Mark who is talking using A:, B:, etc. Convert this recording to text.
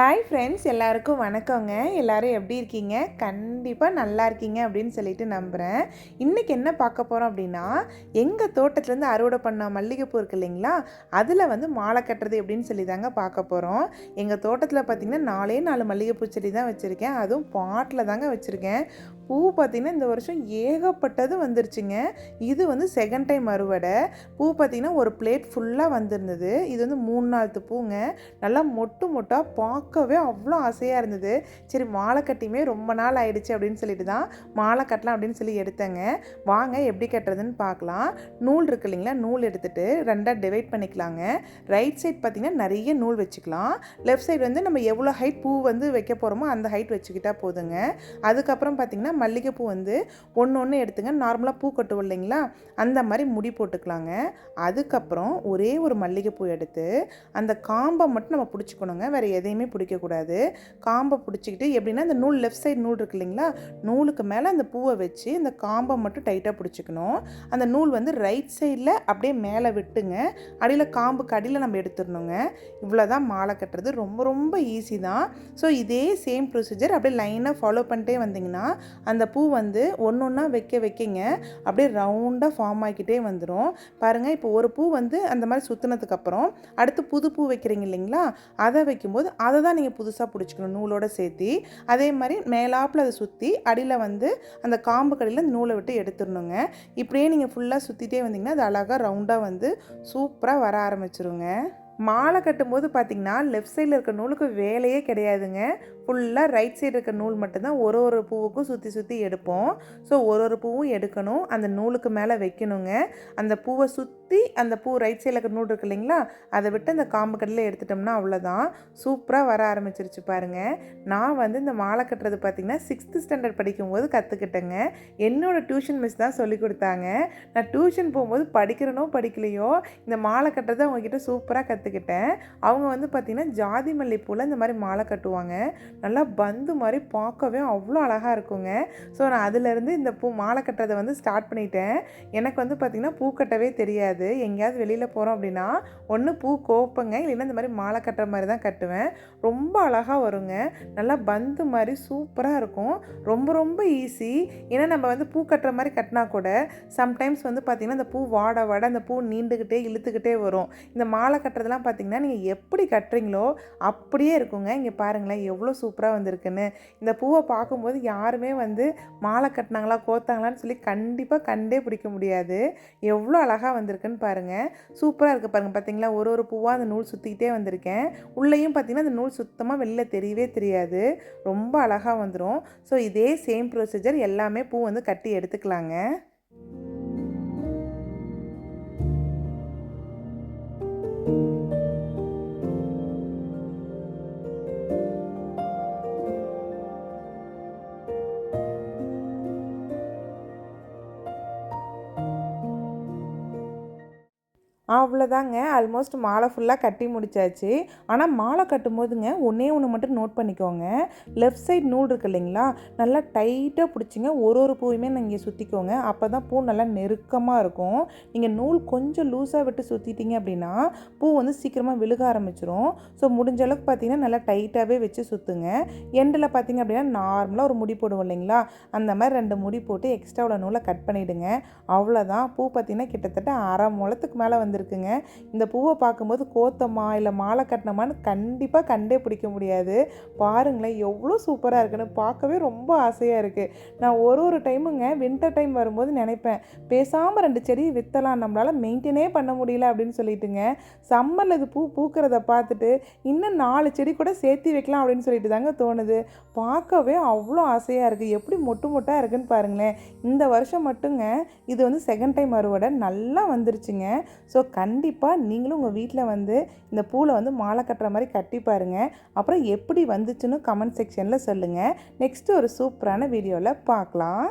A: Hi friends எல்லாருக்கும் வணக்கங்க. எல்லாரும் எப்படி இருக்கீங்க? கண்டிப்பாக நல்லா இருக்கீங்க அப்படின்னு சொல்லிட்டு நம்புகிறேன் இன்றைக்கி என்ன பார்க்க போகிறோம் அப்படின்னா எங்கள் தோட்டத்துலேருந்து அறுவடை பண்ண மல்லிகைப்பூ இருக்குது இல்லைங்களா? அதில் வந்து மாலை கட்டுறது எப்படின்னு சொல்லி தாங்க பார்க்க போகிறோம் எங்கள் தோட்டத்தில் பார்த்திங்கன்னா நாலே நாலு மல்லிகைப்பூ செடி தான் வச்சுருக்கேன். அதுவும் பாட்டில் தாங்க வச்சுருக்கேன். பூ பார்த்திங்கன்னா இந்த வருஷம் ஏகப்பட்டது வந்துருச்சுங்க. இது வந்து செகண்ட் டைம் அறுவடை. பூ பார்த்திங்கன்னா ஒரு பிளேட் ஃபுல்லாக வந்திருந்தது. இது வந்து மூணு நாளுத்து பூங்க. நல்லா மொட்டு மொட்டாக பார்க்கவே அவ்வளோ ஆசையாக இருந்தது. சரி மாலை கட்டியுமே ரொம்ப நாள் ஆயிடுச்சு அப்படின்னு சொல்லிட்டு தான் மாலை கட்டலாம் அப்படின்னு சொல்லி எடுத்தேங்க. வாங்க எப்படி கட்டுறதுன்னு பார்க்கலாம். நூல் இருக்கு இல்லைங்களா நூல் எடுத்துகிட்டு ரெண்டாக டிவைட் பண்ணிக்கலாங்க. ரைட் சைட் பார்த்திங்கன்னா நிறைய நூல் வச்சுக்கலாம். லெஃப்ட் சைடு வந்து நம்ம எவ்வளோ ஹைட் பூ வந்து வைக்க போகிறோமோ அந்த ஹைட் வச்சுக்கிட்டா போதுங்க. அதுக்கப்புறம் பார்த்திங்கன்னா மல்லிகைப்பூ வந்து ஒன்று ஒன்று எடுத்துங்க நார்மலாக பூ கட்டுவோம் இல்லைங்களா அந்த மாதிரி முடி போட்டுக்கலாங்க. அதுக்கப்புறம் ஒரே ஒரு மல்லிகைப்பூ எடுத்து அந்த காம்பை மட்டும் நம்ம பிடிச்சிக்கணுங்க. வேறு எதையுமே பிடிக்கக்கூடாது. காம்பை பிடிச்சிக்கிட்டு எப்படின்னா அந்த நூல் லெஃப்ட் சைடு நூல் இருக்கு இல்லைங்களா? நூலுக்கு மேலே அந்த பூவை வச்சு இந்த காம்பை மட்டும் டைட்டாக பிடிச்சிக்கணும். அந்த நூல் வந்து ரைட் சைடில் அப்படியே மேலே விட்டுங்க. அடியில் காம்புக்கு அடியில் நம்ம எடுத்துடணுங்க. இவ்வளோ தான் மாலை கட்டுறது. ரொம்ப ரொம்ப ஈஸி தான். ஸோ இதே சேம் ப்ரொசீஜர் அப்படியே லைனாக ஃபாலோ பண்ணிட்டே வந்தீங்கன்னா அந்த பூ வந்து ஒன்று ஒன்றா வைக்க வைக்கிங்க. அப்படியே ரவுண்டாக ஃபார்ம் ஆகிக்கிட்டே வந்துடும் பாருங்கள் இப்போ ஒரு பூ வந்து அந்த மாதிரி சுற்றுனதுக்கப்புறம் அடுத்து புது பூ வைக்கிறீங்க இல்லைங்களா? அதை வைக்கும்போது அதை தான் நீங்கள் புதுசாக பிடிச்சிக்கணும் நூலோட சேர்த்தி. அதே மாதிரி மேலாப்பில் அதை சுற்றி அடியில் வந்து அந்த காம்பு கடியில் நூலை விட்டு எடுத்துடணுங்க. இப்படியே நீங்கள் ஃபுல்லாக சுற்றிட்டே வந்தீங்கன்னா அது அழகாக ரவுண்டாக வந்து சூப்பராக வர ஆரம்பிச்சிருங்க. மாலை கட்டும்போது பார்த்திங்கன்னா லெஃப்ட் சைடில் இருக்க நூலுக்கு வேலையே கிடையாதுங்க. ஃபுல்லாக ரைட் சைடு இருக்க நூல் மட்டும்தான் ஒரு ஒரு பூவுக்கும் சுற்றி சுற்றி எடுப்போம். ஸோ ஒரு ஒரு பூவும் எடுக்கணும். அந்த நூலுக்கு மேலே வைக்கணுங்க. அந்த பூவை சுற்றி அந்த பூ ரைட் சைடில் இருக்க நூல் இருக்கு இல்லைங்களா? அதை விட்டு அந்த காம்பு கடையில் எடுத்துட்டோம்னா அவ்வளோதான் சூப்பராக வர ஆரம்பிச்சிருச்சு பாருங்கள் நான் வந்து இந்த மாலை கட்டுறது பார்த்திங்கன்னா சிக்ஸ்த்து ஸ்டாண்டர்ட் படிக்கும்போது கற்றுக்கிட்டேங்க என்னோடய டியூஷன் மிஸ் தான் சொல்லி கொடுத்தாங்க. நான் டியூஷன் போகும்போது படிக்கிறனோ படிக்கலையோ இந்த மாலை கட்டுறது அவங்கக்கிட்ட சூப்பராக கற்றுக்கிட்டேன் அவங்க வந்து பார்த்திங்கன்னா ஜாதி மல்லிப்பூவில் இந்த மாதிரி மாலை கட்டுவாங்க. நல்லா பந்து மாதிரி பார்க்கவே அவ்வளோ அழகாக இருக்குங்க. ஸோ நான் அதிலேருந்து இந்த பூ மாலை கட்டுறதை வந்து ஸ்டார்ட் பண்ணிட்டேன். எனக்கு வந்து பார்த்திங்கன்னா பூ கட்டவே தெரியாது. எங்கேயாவது வெளியில் போகிறோம் அப்படின்னா ஒன்று பூ கோப்பங்க இல்லைன்னா இந்த மாதிரி மாலை கட்டுற மாதிரி தான் கட்டுவேன். ரொம்ப அழகாக வருங்க. நல்லா பந்து மாதிரி சூப்பராக இருக்கும். ரொம்ப ரொம்ப ஈஸி ஏன்னா நம்ம வந்து பூ கட்டுற மாதிரி கட்டினா கூட சம்டைம்ஸ் வந்து பார்த்திங்கன்னா அந்த பூ வாட வாட அந்த பூ நீண்டுக்கிட்டே இழுத்துக்கிட்டே வரும். இந்த மாலை கட்டுறதுலாம் பார்த்திங்கன்னா நீங்கள் எப்படி கட்டுறீங்களோ அப்படியே இருக்குங்க. இங்கே பாருங்களேன் எவ்வளோ சூப்பராக வந்திருக்குன்னு. இந்த பூவை பார்க்கும்போது யாருமே வந்து மாலை கட்டினாங்களா கோத்தாங்களான்னு சொல்லி கண்டிப்பாக கண்டே பிடிக்க முடியாது. எவ்வளோ அழகாக வந்திருக்குன்னு பாருங்கள் சூப்பராக இருக்குது பாருங்கள் பார்த்திங்களா? ஒரு ஒரு பூவாக அந்த நூல் சுற்றிக்கிட்டே வந்திருக்கேன். உள்ளேயும் பார்த்திங்கன்னா அந்த நூல் சுத்தமாக வெளில தெரியவே தெரியாது. ரொம்ப அழகாக வந்துடும் ஸோ இதே சேம் ப்ரொசீஜர் எல்லாமே பூ வந்து கட்டி எடுத்துக்கலாங்க. அவ்வளோதாங்க ஆல்மோஸ்ட் மாலை ஃபுல்லாக கட்டி முடிச்சாச்சு. ஆனால் மாலை கட்டும் போதுங்க ஒன்றே ஒன்று மட்டும் நோட் பண்ணிக்கோங்க. லெஃப்ட் சைட் நூல் இருக்கு இல்லைங்களா? நல்லா டைட்டாக பிடிச்சிங்க. ஒரு ஒரு பூவுமே நீங்கள் சுற்றிக்கோங்க அப்போ தான் பூ நல்லா நெருக்கமாக இருக்கும். நீங்கள் நூல் கொஞ்சம் லூஸாக விட்டு சுற்றிட்டீங்க அப்படின்னா பூ வந்து சீக்கிரமாக விழுக ஆரம்பிச்சிரும். ஸோ முடிஞ்ச அளவுக்கு பார்த்தீங்கன்னா நல்லா டைட்டாகவே வச்சு சுற்றுங்க எண்டில் பார்த்தீங்க அப்படின்னா நார்மலாக ஒரு முடி போடுவோம் இல்லைங்களா? அந்த மாதிரி ரெண்டு முடி போட்டு எக்ஸ்ட்ரா உள்ள நூலை கட் பண்ணிவிடுங்க அவ்வளோதான் பூ பார்த்தீங்கன்னா கிட்டத்தட்ட அரை முளத்துக்கு மேலே வந்து வந்திருக்குங்க இந்த பூவை பார்க்கும்போது கோத்தமா இல்லை மாலை கட்டினமான்னு கண்டிப்பாக கண்டே பிடிக்க முடியாது. பாருங்களேன் எவ்வளோ சூப்பராக இருக்குன்னு பார்க்கவே ரொம்ப ஆசையாக இருக்குது நான் ஒரு ஒரு டைமுங்க வின்டர் டைம் வரும்போது நினைப்பேன் பேசாமல் ரெண்டு செடி விற்றலாம் நம்மளால் மெயின்டைனே பண்ண முடியல அப்படின்னு சொல்லிட்டுங்க சம்மரில் இது பூ பூக்கிறத பார்த்துட்டு இன்னும் நாலு செடி கூட சேர்த்து வைக்கலாம் அப்படின்னு சொல்லிட்டு தாங்க தோணுது. பார்க்கவே அவ்வளோ ஆசையாக இருக்குது எப்படி மொட்டு மொட்டாக இருக்குன்னு பாருங்களேன். இந்த வருஷம் மட்டுங்க இது வந்து செகண்ட் டைம் அறுவடை நல்லா வந்துருச்சுங்க. ஸோ கண்டிப்பாக நீங்களும் உங்கள் வீட்டில் வந்து இந்த பூவில் வந்து மாலை கட்டுற மாதிரி கட்டி பாருங்கள் அப்புறம் எப்படி வந்துச்சுன்னு கமெண்ட் செக்ஷனில் சொல்லுங்கள் நெக்ஸ்ட்டு ஒரு சூப்பரான வீடியோவில் பார்க்கலாம்